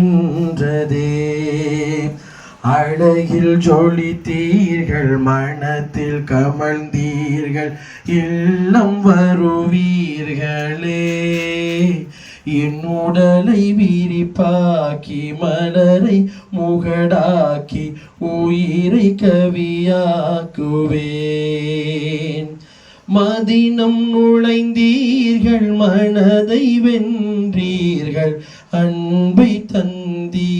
நின்றதே. அழகில் ஜொலித்தீர்கள் மனத்தில் கமழ்ந்தீர்கள் இல்லம் வருவீர்களே. என் உடலை விரிப்பாக்கி மலரை முகடாக்கி உயிரை கவியாக்குவேன். மதினம் நுழைந்தீர்கள் மனதை வென்றீர்கள் அன்பை தந்தீர்களே.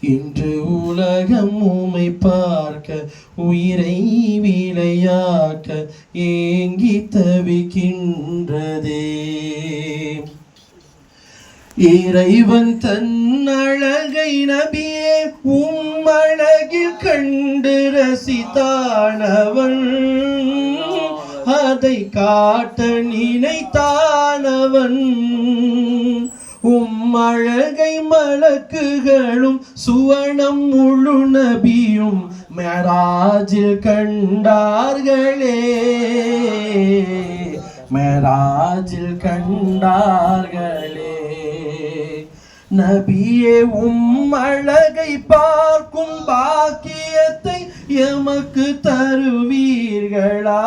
இன்று உலகம் உமை பார்க்க உயிரை விளையாக்க ஏங்கி தவிக்கின்றதே. இறைவன் தன் அழகை நபியே உம் அழகில் கண்டு ரசித்தானவன். அதை காட்ட நினைத்தானவன். மலக்குகளும் சுவனம் முழு நபியும் மேராஜில் கண்டார்களே மேராஜில் கண்டார்களே நபியே உம் அழகை பார்க்கும் பாக்கியத்தை எமக்கு தருவீர்களா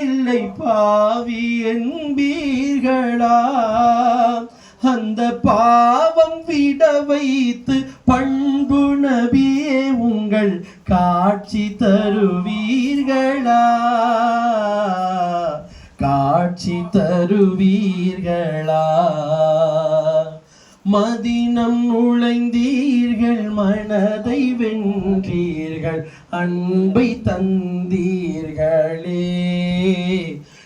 இல்லை பாவி என்பீர்களா அந்த பாவம் விட வைத்து பண்பு நபியே உங்கள் காட்சி தருவீர்களா? காட்சி தருவீர்களா? மதினம் நுழைந்தீர்கள் மனதை வென்றீர்கள் அன்பை தந்தீர்களே.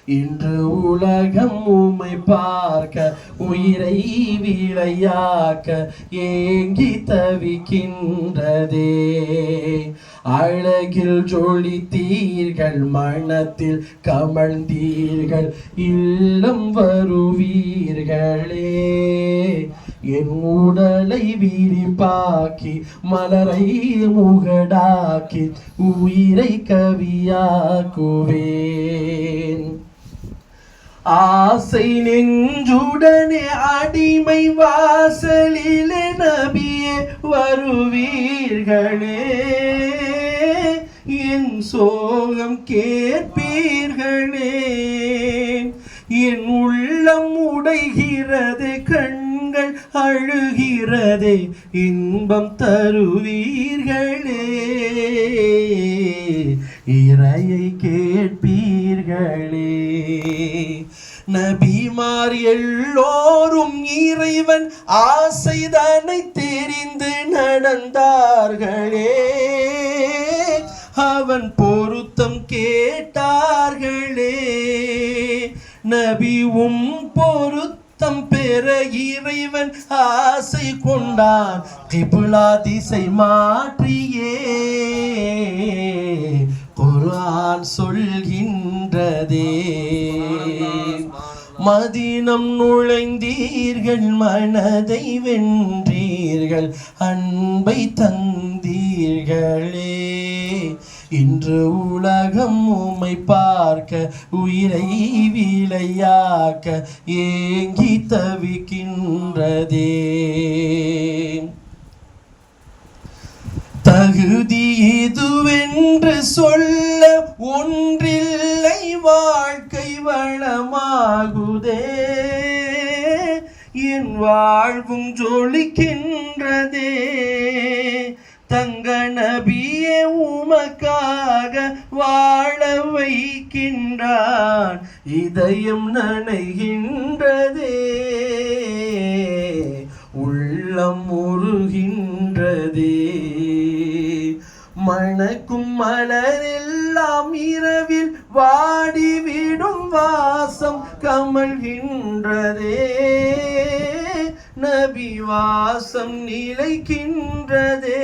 இன்று உலகம் உமை பார்க்க உயிரை விளையாக்க ஏங்கி தவிக்கின்றதே. அழகில் ஜொலித்தீர்கள் மனத்தில் கமழ்ந்தீர்கள் இல்லம் வருவீர்களே. என் உடலை விரிப்பாக்கி மலரை முகடாக்கி உயிரை கவியாக்குவேன். ஆசை நெஞ்சுடனே அடிமை வாசலிலே நபியே வருவீர்களே. என் சோகம் கேட்பீர்களே. என் உள்ளம் உடைகிறது கண்கள் அழுகிறதே இன்பம் தருவீர்களே. இறையை கேட்பீர்களே. நபிமார் எல்லோரும் இறைவன் ஆசைதனை தெரிந்து நடந்தார்களே. அவன் பொருத்தம் கேட்டார்களே. நபிவும் பொருத்தம் பெற இறைவன் ஆசை கொண்டான். கிபுலா திசை மாற்றியே. குரான் சொல்கின்றதே. மதினம் நுழைந்தீர்கள் மனதை வென்றீர்கள் அன்பை தந்தீர்களே. இன்று உலகம் உம்மை பார்க்க உயிரை விளையாக்க ஏங்கி தவிக்கின்றதே. தகுதி இதுவென்று சொல்ல ஒன்றில்லை வாழ்க்கை வளமாகுதே. என் வாழ்வும் ஜொலிக்கின்றதே. தங்க நபிய உமக்காக வாழ வைக்கின்றான். இதயம் நனைகின்றதே. மலரெல்லாம் இரவில் வாடிவிடும் வாசம் கமழ்கின்றதே. நபி வாசம் நிலைக்கின்றதே.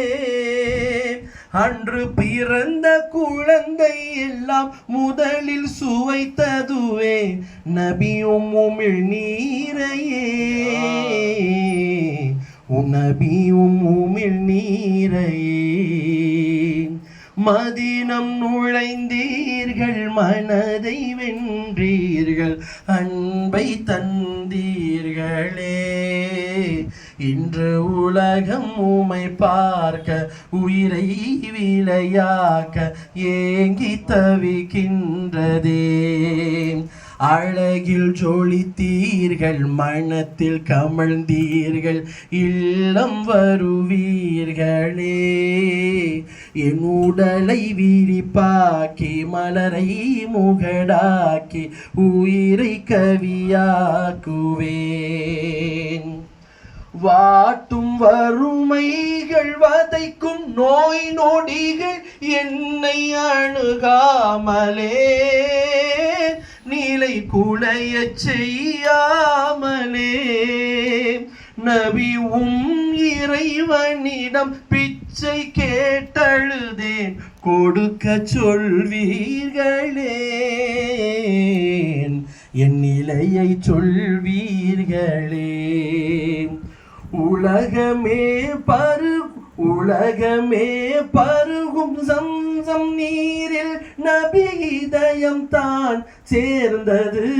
அன்று பிறந்த குழந்தை எல்லாம் முதலில் சுவைத்ததுவே. நபியும் உமிழ் நீரையே. உனபியும் உமிழ் நீரையே. மதினம் நுழைந்தீர்கள் மனதை வென்றீர்கள் அன்பை தந்தீர்களே. இன்று உலகம் உமை பார்க்க உயிரை விளையாக்க ஏங்கி தவிக்கின்றதே. அழகில் ஜொலித்தீர்கள் மனத்தில் கமழ்ந்தீர்கள் இல்லம் வருவீர்களே. என் உடலை விரிப்பாக்கி மலரை முகடாக்கி உயிரை கவியாக்குவேன். வாட்டும் வறுமைகள் வதைக்கும் நோய் நொடிகள் என்னை அணுகாமலே. நிலை குலையச் செய்யாமலே நபி உம் இறைவனிடம் பிச்சை கேட்டழுதேன் கொடுக்க சொல்வீர்களே என் நிலையை சொல்வீர்களே. உலகமே பரு உலகமே பருகும் சம்சம் நீரில் நபி இதயம் தான் சேர்ந்தது.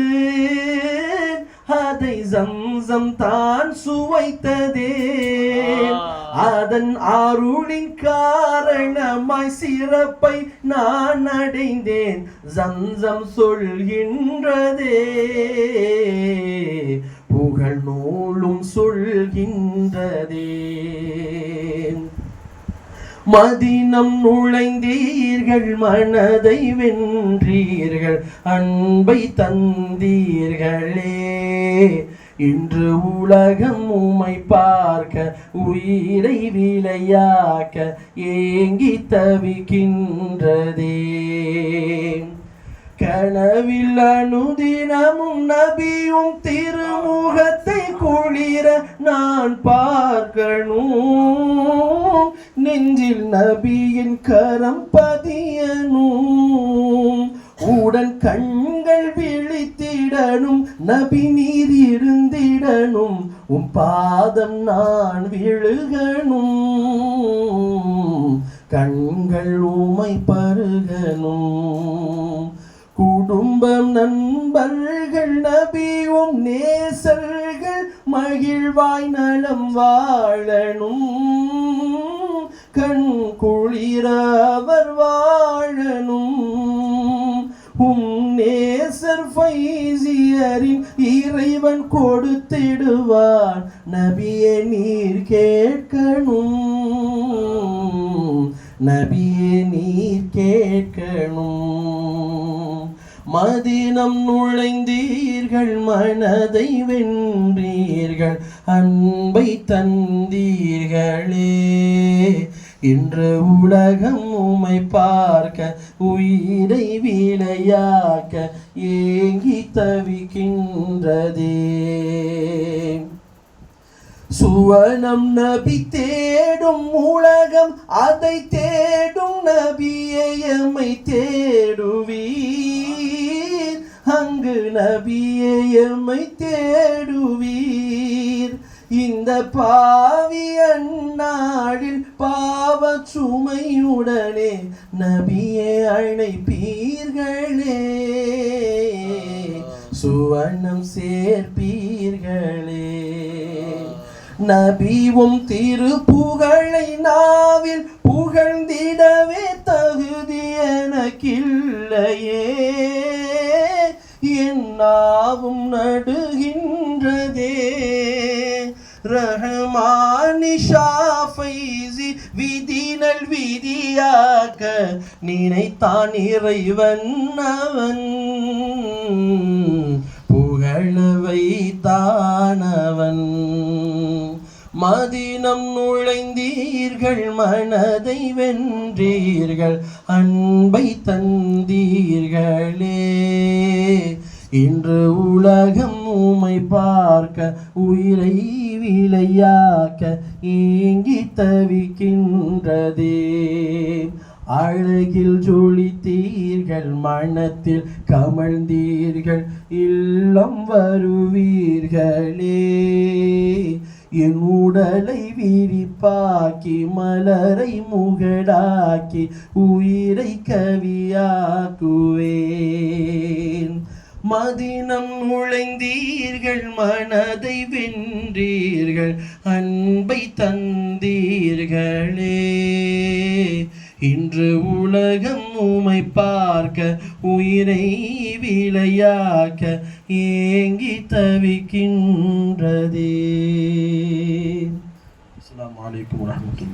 அதை சம்சம் தான் சுவைத்ததே. அதன் அருளின் காரணமாய் சிறப்பை நான் அடைந்தேன். சம்சம் சொல்கின்றதே. புகழ் நூலும் சொல்கின்றதே மதினம் நுழைந்தீர்கள் மனதை வென்றீர்கள் அன்பை தந்தீர்களே. இன்று உலகம் உமை பார்க்க உயிரை விளையாக்க ஏங்கி தவிக்கின்றதே. கனவில் அனுதினமும் நபியும் திருமுகத்தை குளிர நான் பார்க்கணும் நெஞ்சில் நபியின் கரம் பதியனும் உடன் கண்கள் விழித்திடனும் நபி நீர் இருந்திடனும் உம் பாதம் நான் விழுகணும் கண்கள் உமை பருகனும் குடும்பம் நண்பர்கள் நபியும் நேசர்கள் மகிழ்வாய் நலம் வாழணும். கண் குளிரவர் வாழணும். உம் நேசர் ஃபைசியரின் இறைவன் கொடுத்திடுவார். நபியே நீர் கேட்கணும். நபியே நீர் கேட்கணும். மதினம் நுழைந்தீர்கள் மனதை வென்றீர்கள் அன்பை தந்தீர்களே. இன்று உலகம் உமை பார்க்க உயிரை விளையாக்க ஏங்கி தவிக்கின்றதே. சுவனம் நபி தேடும் உலகம் அதை தேடும் நபியை எம்மை தேடுவி அங்கு நபியமை தேடுவீர். இந்த பாவி அந்நாடில் பாவ சுமையுடனே நபியை அழைப்பீர்களே. சுவனம் சேர்ப்பீர்களே. நபிவும் திருப்புகழை நாவில் புகழ்ந்திடவே தகுதி எனக்கில்லையே. என் நாவும் நடுகின்றதே. ரஹமானி ஷாஃபைசி விதினல் விதியாக நினைத்தான் இறைவன் அவன். புகழ வைத்தானவன் மதினம் நுழைந்தீர்கள் மனதை வென்றீர்கள் அன்பை தந்தீர்களே. இன்று உலகம் உமை பார்க்க உயிரை விளையாக்க ஏங்கி தவிக்கின்றதே. அழகில் ஜொலித்தீர்கள் மனத்தில் கமழ்ந்தீர்கள் இல்லம் வருவீர்களே. என் உடலை விரிப்பாக்கி மலரை முகடாக்கி உயிரை கவியாக்குவே. மதினம் நுழைந்தீர்கள் மனதை வென்றீர்கள் அன்பை தந்தீர்களே. இன்று உலகம் உமை பார்க்க உயிரை விளையாக்க ஏங்கி தவிக்கின்றதே. அஸ்ஸலாமு வலைக்கம் வரஹ்மத்துல்லாஹி.